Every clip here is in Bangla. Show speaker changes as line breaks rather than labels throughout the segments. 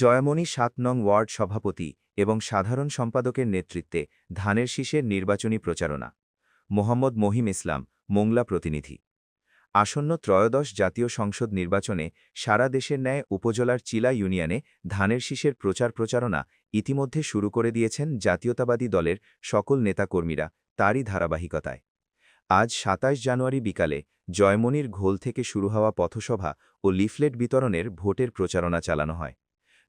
জয়মণি সাত নং ওয়ার্ড সভাপতি এবং সাধারণ সম্পাদকের নেতৃত্বে ধানের শীষের নির্বাচনী প্রচারণা। মোহাম্মদ মহিম ইসলাম, মোংলা প্রতিনিধি। আসন্ন ত্রয়োদশ জাতীয় সংসদ নির্বাচনে সারা দেশের ন্যায় উপজেলার চিলা ইউনিয়নে ধানের শীষের প্রচার প্রচারণা ইতিমধ্যে শুরু করে দিয়েছেন জাতীয়তাবাদী দলের সকল নেতাকর্মীরা তারই ধারাবাহিকতায়। আজ সাতাশ জানুয়ারি বিকালে জয়মনির ঘোল থেকে শুরু হওয়া পথসভা ও লিফলেট বিতরণের ভোটের প্রচারণা চালানো হয়।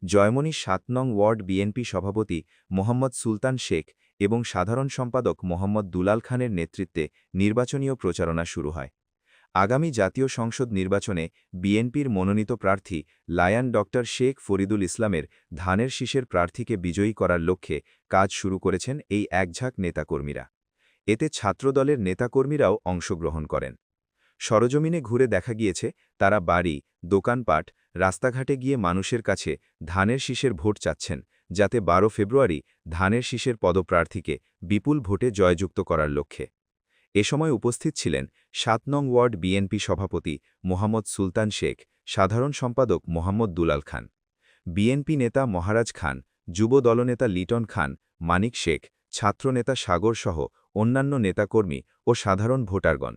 জয়মনি সাত নং ওয়ার্ড বিএনপি সভাপতি মোহাম্মদ সুলতান শেখ এবং সাধারণ সম্পাদক মোহাম্মদ দুলাল খানের নেতৃত্বে নির্বাচনীয় প্রচারণা শুরু হয়। আগামী জাতীয় সংসদ নির্বাচনে বিএনপির মনোনীত প্রার্থী লায়ান ড শেখ ফরিদুল ইসলামের ধানের শীষের প্রার্থীকে বিজয়ী করার লক্ষ্যে কাজ শুরু করেছেন এই একঝাঁক নেতাকর্মীরা। এতে ছাত্রদলের নেতাকর্মীরাও অংশগ্রহণ করেন। সরজমিনে ঘুরে দেখা গিয়েছে, তারা বাড়ি, দোকানপাট রাস্তাঘাটে গিয়ে মানুষের কাছে ধানের শীষের ভোট চাচ্ছেন, যাতে বারো ফেব্রুয়ারি ধানের শীষের পদপ্রার্থীকে বিপুল ভোটে জয়যুক্ত করার লক্ষ্যে। এ সময় উপস্থিত ছিলেন সাত নং ওয়ার্ড বিএনপি সভাপতি মোহাম্মদ সুলতান শেখ, সাধারণ সম্পাদক মোহাম্মদ দুলাল খান, বিএনপি নেতা মহারাজ খান, যুব দলনেতা লিটন খান, মানিক শেখ, ছাত্রনেতা সাগরসহ অন্যান্য নেতাকর্মী ও সাধারণ ভোটারগণ।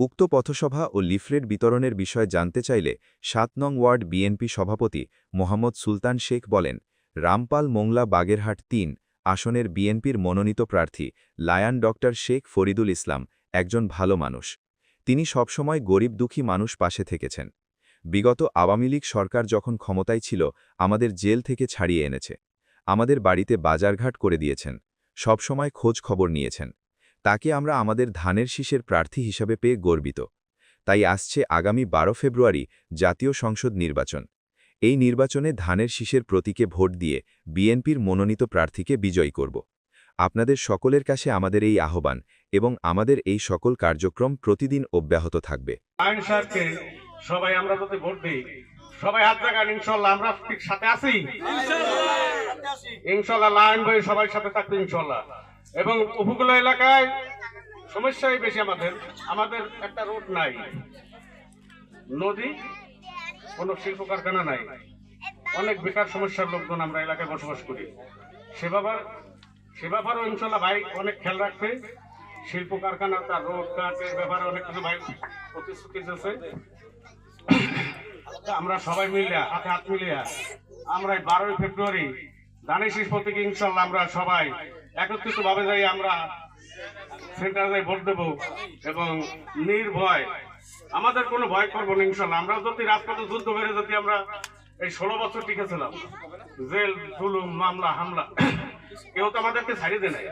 উক্ত পথসভা ও লিফলেট বিতরণের বিষয়ে জানতে চাইলে সাত নং ওয়ার্ড বিএনপি সভাপতি মোহাম্মদ সুলতান শেখ বলেন, রামপাল মোংলা বাগেরহাট তিন আসনের বিএনপির মনোনীত প্রার্থী লায়ান ডক্টর শেখ ফরিদুল ইসলাম একজন ভালো মানুষ। তিনি সবসময় গরিব দুঃখী মানুষ পাশে থেকেছেন। বিগত আওয়ামী লীগ সরকার যখন ক্ষমতায় ছিল, আমাদের জেল থেকে ছাড়িয়ে এনেছে। আমাদের বাড়িতে বাজারঘাট করে দিয়েছেন। সবসময় খোঁজ খবর নিয়েছেন। তাকে আমরা আমাদের ধানের শীষের প্রার্থী হিসাবে পেয়ে গর্বিত। তাই আসছে আগামী বারো ফেব্রুয়ারি জাতীয় সংসদ নির্বাচন। এই নির্বাচনে ধানের শীষের প্রতীকে ভোট দিয়ে বিএনপির মনোনীত প্রার্থীকে বিজয়ী করব। আপনাদের সকলের কাছে আমাদের এই আহ্বান এবং আমাদের এই সকল কার্যক্রম প্রতিদিন অব্যাহত থাকবে।
সবাই আমরা যদি ভোট দিই সবাই হাত জাগান ইনশাল্লাহ আমরা ঠিক সাথে আছি। ইনশাল্লাহ। লাইন বই সবাই সাথে থাকবে ইনশাল্লাহ। এবং উপকূল এলাকায় সমস্যাই বেশি আমাদের। আমাদের একটা রোড নাই। নদী, কোনো শিল্প কারখানা নাই। অনেক বেকার সমস্যার লোকজন আমরা এলাকায় বসবাস করি। সে ব্যাপার সে ব্যাপারেও ইনশাল্লাহ ভাই অনেক খেয়াল রাখবে। শিল্প কারখানা তার রোড কাটের ব্যাপারে অনেক কিছু ভাই প্রতিশ্রুতি দিয়েছে। আমরা সবাই মিলিয়া, হাতে হাত মিলিয়া আমরা বারোই ফেব্রুয়ারি দানের শীষ প্রতীকে ইনশাল্লাহ আমরা সবাই একত্রিত ভাবে যাই আমরা সেন্টারে যাই ভোট দেবো এবং নির্ভয়। আমাদের কোনো ভয় করব না, ইনশাল্লাহ। আমরা যদি রাজপথে যুদ্ধ করে যদি আমরা এই ষোলো বছর টিকেছিলাম, জেল, জুলুম, মামলা, হামলা, কেউ তো আমাদেরকে ছাড়িয়ে দেয়